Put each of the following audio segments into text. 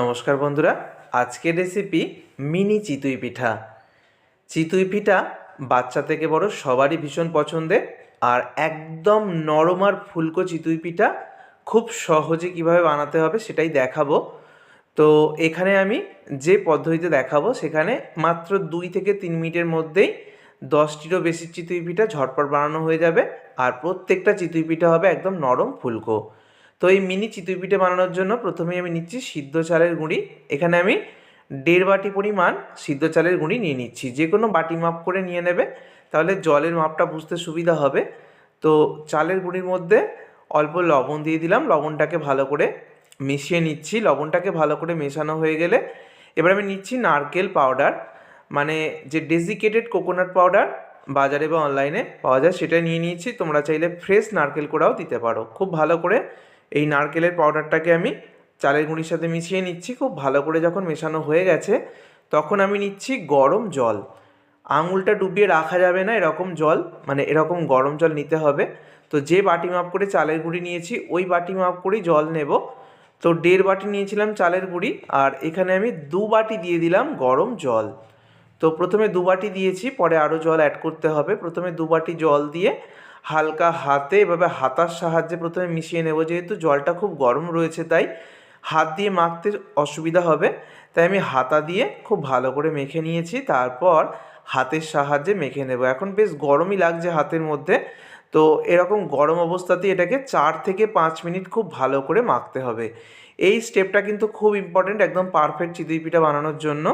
নমস্কার বন্ধুরা, আজকের রেসিপি মিনি চিতুই পিঠা। চিতুই পিঠা বাচ্চা থেকে বড় সবারই ভীষণ পছন্দের, আর একদম নরম আর ফুলকো চিতুই পিঠা খুব সহজে কীভাবে বানাতে হবে সেটাই দেখাবো। তো এখানে আমি যে পদ্ধতিতে দেখাবো সেখানে মাত্র দুই থেকে তিন মিনিটের মধ্যেই দশটিরও বেশি চিতুই পিঠা ঝটপট বানানো হয়ে যাবে, আর প্রত্যেকটা চিতুই পিঠা হবে একদম নরম ফুলকো। তো এই মিনি চিতুই পিঠে বানানোর জন্য প্রথমেই আমি নিচ্ছি সিদ্ধ চালের গুঁড়ি। এখানে আমি দেড় বাটি পরিমাণ সিদ্ধ চালের গুঁড়ি নিয়ে নিচ্ছি। যে কোনো বাটি মাপ করে নিয়ে নেবে, তাহলে জলের মাপটা বুঝতে সুবিধা হবে। তো চালের গুঁড়ির মধ্যে অল্প লবণ দিয়ে দিলাম। লবণটাকে ভালো করে মিশিয়ে নিচ্ছি। লবণটাকে ভালো করে মেশানো হয়ে গেলে এবার আমি নিচ্ছি নারকেল পাউডার। মানে যে ডেজিকেটেড কোকোনাট পাউডার বাজারে বা অনলাইনে পাওয়া যায় সেটা নিয়ে নিয়েছি তোমরা চাইলে ফ্রেশ নারকেল কোড়াও দিতে পারো। খুব ভালো করে এই নারকেলের পাউডারটাকে আমি চালের গুঁড়ির সাথে মিশিয়ে নিচ্ছি। খুব ভালো করে যখন মেশানো হয়ে গেছে, তখন আমি নিচ্ছি গরম জল। আঙুলটা ডুবিয়ে রাখা যাবে না এরকম জল মানে এরকম গরম জল নিতে হবে। তো যে বাটি মাপ করে চালের গুঁড়ি নিয়েছি, ওই বাটি মাপ করেই জল নেব। তো দেড় বাটি নিয়েছিলাম চালের গুঁড়ি, আর এখানে আমি দু বাটি দিয়ে দিলাম গরম জল। তো প্রথমে দু বাটি দিয়েছি, পরে আরও জল অ্যাড করতে হবে। প্রথমে দু বাটি জল দিয়ে হালকা হাতে, এভাবে হাতার সাহায্যে প্রথমে মিশিয়ে নেব। যেহেতু জলটা খুব গরম রয়েছে, তাই হাত দিয়ে মাখতে অসুবিধা হবে। তাই আমি হাতা দিয়ে খুব ভালো করে মেখে নিয়েছি। তারপর হাতের সাহায্যে মেখে নেব। এখন বেশ গরমই লাগছে হাতের মধ্যে। তো এরকম গরম অবস্থাতেই এটাকে চার থেকে পাঁচ মিনিট খুব ভালো করে মাখতে হবে। এই স্টেপটা কিন্তু খুব ইম্পর্টেন্ট, একদম পারফেক্ট চিতই পিঠা বানানোর জন্য।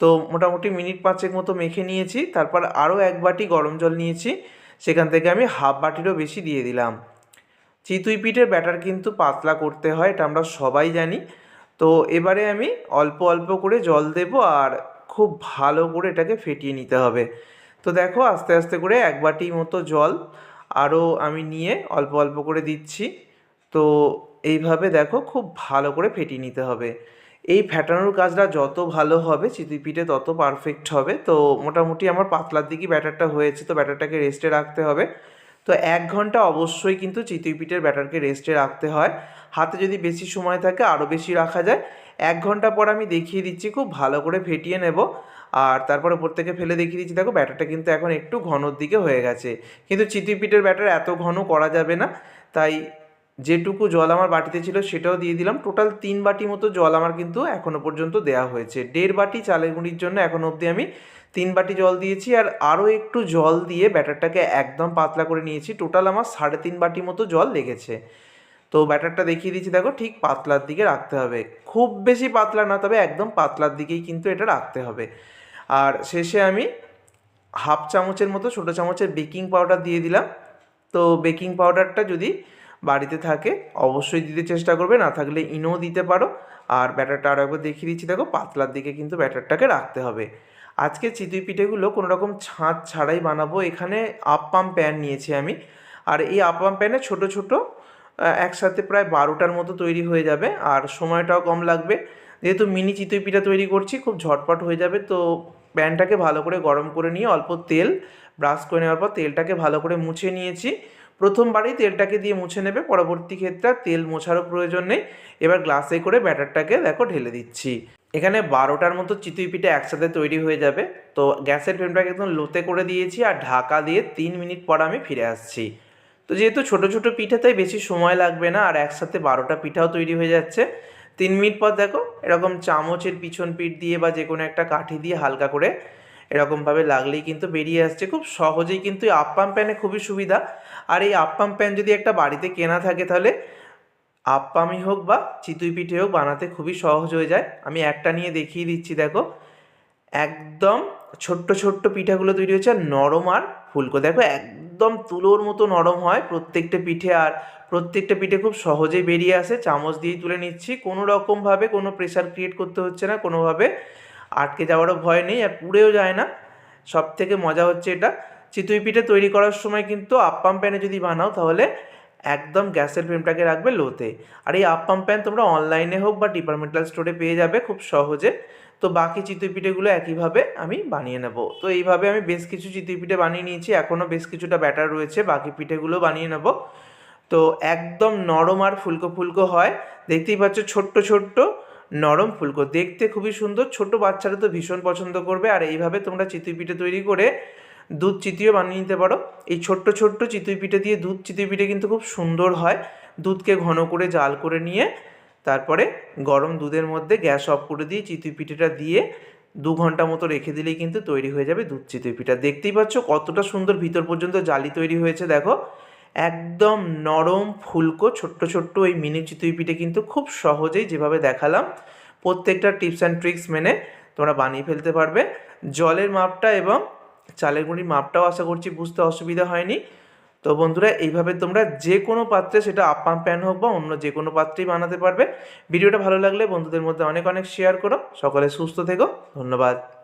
তো মোটামুটি মিনিট পাঁচেক মতো মেখে নিয়েছি। তারপর আরও এক বাটি গরম জল নিয়েছি। সেখান থেকে আমি হাফ বাটিরও বেশি দিয়ে দিলাম। চিতুই পিঠের ব্যাটার কিন্তু পাতলা করতে হয়, এটা আমরা সবাই জানি। তো এবারে আমি অল্প অল্প করে জল দেব আর খুব ভালো করে এটাকে ফেটিয়ে নিতে হবে। তো দেখো আস্তে আস্তে করে এক বাটি মতো জল আরও আমি নিয়ে অল্প অল্প করে দিচ্ছি। তো এইভাবে দেখো খুব ভালো করে ফেটিয়ে নিতে হবে। এই ফ্যাটানোর কাজটা যত ভালো হবে চিতই পিঠে তত পারফেক্ট হবে। তো মোটামুটি আমার পাতলার দিকেই ব্যাটারটা হয়েছে, তো ব্যাটারটাকে রেস্টে রাখতে হবে। তো এক ঘণ্টা অবশ্যই কিন্তু চিতই পিঠের ব্যাটারকে রেস্টে রাখতে হয়। হাতে যদি বেশি সময় থাকে আরও বেশি রাখা যায়। এক ঘণ্টা পর আমি দেখিয়ে দিচ্ছি, খুব ভালো করে ফেটিয়ে নেব। আর তারপরে ওপর থেকে ফেলে দেখিয়ে দিচ্ছি, দেখো ব্যাটারটা কিন্তু এখন একটু ঘনর দিকে হয়ে গেছে। কিন্তু চিতই পিঠের ব্যাটার এত ঘন করা যাবে না। তাই যেটুকু জল আমার বাটিতে ছিল সেটাও দিয়ে দিলাম। টোটাল তিন বাটি মতো জল আমার কিন্তু এখনও পর্যন্ত দেওয়া হয়েছে। দেড় বাটি চালের গুঁড়ির জন্য এখন অবধি আমি তিন বাটি জল দিয়েছি আর আরও একটু জল দিয়ে ব্যাটারটাকে একদম পাতলা করে নিয়েছি। টোটাল আমার সাড়ে তিন বাটি মতো জল লেগেছে। তো ব্যাটারটা দেখিয়ে দিচ্ছি, দেখো ঠিক পাতলার দিকে রাখতে হবে। খুব বেশি পাতলা না, তবে একদম পাতলার দিকেই কিন্তু এটা রাখতে হবে। আর শেষে আমি হাফ চামচের মতো ছোটো চামচের বেকিং পাউডার দিয়ে দিলাম। তো বেকিং পাউডারটা যদি বাড়িতে থাকে, অবশ্যই দিতে চেষ্টা করবে, না থাকলে ইনো দিতে পারো। আর ব্যাটারটা আরও একবার দেখিয়ে দিচ্ছি, দেখো পাতলার দিকে কিন্তু ব্যাটারটাকে রাখতে হবে। আজকে চিতুই পিঠেগুলো কোনো রকম ছাঁচ ছাড়াই বানাবো, এখানে আপ্পাম প্যান নিয়েছি আমি। আর এই আপ্পাম প্যানে ছোট ছোট একসাথে প্রায় বারোটার মতো তৈরি হয়ে যাবে, আর সময়টাও কম লাগবে। যেহেতু মিনি চিতই পিঠা তৈরি করছি, খুব ঝটপট হয়ে যাবে, তো প্যানটাকে ভালো করে গরম করে নিয়ে অল্প তেল ব্রাশ করে নেওয়ার পর তেলটাকে ভালো করে মুছে নিয়েছি। প্রথমবারেই তেলটাকে দিয়ে মুছে নেবে, পরবর্তী ক্ষেত্রে তেল মোছারও প্রয়োজন নেই। এবার গ্লাসে করে ব্যাটারটাকে দেখো ঢেলে দিচ্ছি। এখানে বারোটার মতো চিতুই পিঠে একসাথে তৈরি হয়ে যাবে। তো গ্যাসের ফ্লেমটাকে একদম লোতে করে দিয়েছি আর ঢাকা দিয়ে তিন মিনিট পর আমি ফিরে আসছি। তো যেহেতু ছোটো ছোটো পিঠে, তাই বেশি সময় লাগবে না আর একসাথে বারোটা পিঠাও তৈরি হয়ে যাচ্ছে। তিন মিনিট পর দেখো, এরকম চামচের পিছন পিঠ দিয়ে বা যে কোনো একটা কাঠি দিয়ে হালকা করে এরকমভাবে লাগলেই কিন্তু বেরিয়ে আসছে। খুব সহজেই কিন্তু এই আপ্পাম প্যানে খুবই সুবিধা। আর এই আপ্পাম প্যান যদি একটা বাড়িতে কেনা থাকে তাহলে আপ্পামই হোক বা চিতুই পিঠে হোক বানাতে খুবই সহজ হয়ে যায়। আমি একটা নিয়ে দেখিয়ে দিচ্ছি, দেখো। একদম ছোট্ট ছোট্ট পিঠাগুলো তৈরি হচ্ছে, আর নরম আর ফুলকো। দেখো, একদম তুলোর মতো নরম হয় প্রত্যেকটা পিঠে, আর প্রত্যেকটা পিঠে খুব সহজেই বেরিয়ে আসে। চামচ দিয়েই তুলে নিচ্ছি। কোনো রকমভাবে কোনো প্রেশার ক্রিয়েট করতে হচ্ছে না, কোনোভাবে আটকে যাওয়ারও ভয় নেই আর পুড়েও যায় না। সব থেকে মজা হচ্ছে এটা। চিতুই পিঠে তৈরি করার সময় কিন্তু আপ্পাম প্যানে যদি বানাও তাহলে একদম গ্যাসের ফ্লেমটাকে রাখবে লোতে। আর এই আপ্পাম প্যান তোমরা অনলাইনে হোক বা ডিপার্টমেন্টাল স্টোরে পেয়ে যাবে খুব সহজে। তো বাকি চিতই পিঠেগুলো একইভাবে আমি বানিয়ে নেব। তো এইভাবে আমি বেশ কিছু চিতই পিঠে বানিয়ে নিয়েছি, এখনও বেশ কিছুটা ব্যাটার রয়েছে, বাকি পিঠেগুলো বানিয়ে নেব। তো একদম নরম আর ফুলকো ফুলকো হয়। দেখতেই পাচ্ছ ছোট্ট ছোট্ট নরম ফুলকো। দেখতে খুবই সুন্দর। ছোট বাচ্চারা তো ভীষণ পছন্দ করবে। আর এইভাবে তোমরা চিতই পিঠে তৈরি করে দুধ চিতিও বানিয়ে নিতে পারো। এই ছোট্ট ছোট্ট চিতই পিঠে দিয়ে দুধ চিতই পিঠে কিন্তু খুব সুন্দর হয়। দুধকে ঘন করে জাল করে নিয়ে তারপরে গরম দুধের মধ্যে গ্যাস অফ করে দিয়ে চিতই পিঠেটা দিয়ে দু ঘণ্টা মতো রেখে দিলেই কিন্তু তৈরি হয়ে যাবে দুধ চিতই পিঠা দেখতেই পাচ্ছ কতটা সুন্দর ভিতর পর্যন্ত জালি তৈরি হয়েছে, দেখো। একদম নরম ফুলকো, ছোট্ট ছোট্ট এই মিনি চিতই পিঠে কিন্তু খুব সহজেই যেভাবে দেখালাম। প্রত্যেকটা টিপস অ্যান্ড ট্রিক্স মেনে তোমরা বানিয়ে ফেলতে পারবে। জলের মাপটা এবং চালের গুঁড়ির মাপটাও আশা করছি বুঝতে অসুবিধা হয়নি। তো বন্ধুরা, এইভাবে তোমরা যে কোনো পাত্রে সেটা আপ্পাম প্যান হোক বা অন্য যে কোনো পাত্রেই বানাতে পারবে। ভিডিওটা ভালো লাগলে বন্ধুদের মধ্যে অনেক অনেক শেয়ার করো। সকলে সুস্থ থেকো। ধন্যবাদ।